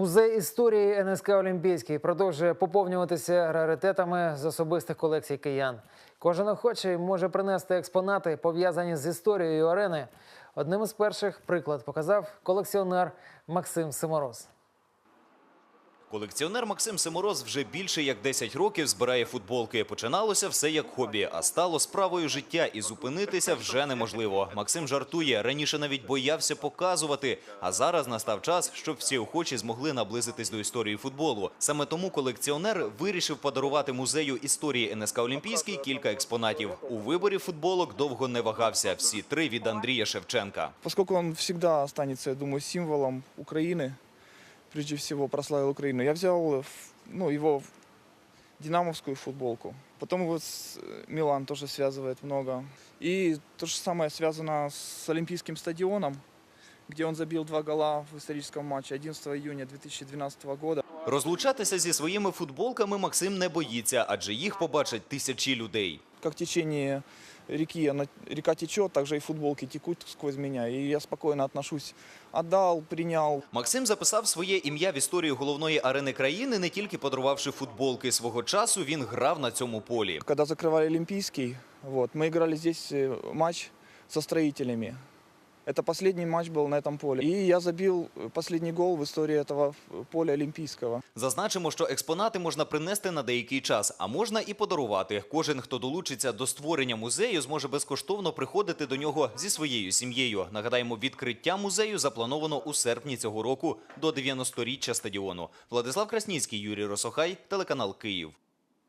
Музей історії НСК Олімпійський продовжує поповнюватися раритетами з особистих колекцій киян. Кожен охочий може принести експонати, пов'язані з історією арени. Одним із перших приклад показав колекціонер Максим Симороз. Колекціонер Максим Симороз вже більше як 10 років збирає футболки. Починалося все як хобі, а стало справою життя, і зупинитися вже неможливо. Максим жартує раніше навіть боявся показувати. А зараз настав час, щоб всі охочі змогли наблизитись до історії футболу. Саме тому колекціонер вирішив подарувати музею історії НСК Олімпійський кілька експонатів. У виборі футболок довго не вагався. Всі три від Андрія Шевченка. Поскольку он всегда останется, я думаю, символом Украины, прежде всего прославил Украину, я взял э, ф- ну, его динамовскую футболку. Потом его с э, Милан тоже связывает много. И то же самое связано с Олимпийским стадионом, где он забил два гола в историческом матче 11 июня 2012 года. Розлучатися зі своїми футболками Максим не боїться, адже їх побачать тисячі людей. Как течение реки, она, река течет, так же и футболки текут сквозь меня. И я спокойно отношусь. Отдал, принял, Максим записав своє ім'я в історію головної арени країни, не тільки подарувавши футболки. Свого часу він грав на цьому полі. Когда закрывали Олимпийский, вот, мы играли здесь э, матч со строителями. Это последний матч был на этом поле. И я забил э, последний гол в истории этого э, поля Олимпийского. Зазначимо, що експонати можна принести на деякий час, а можна і подарувати. Кожен, хто долучиться до створення музею, зможе безкоштовно приходити до нього зі своєю сім'єю. Нагадаємо, відкриття музею заплановано у серпні цього року до 90-річчя стадіону. Владислав Красніцький, Юрій Росохай, телеканал Київ.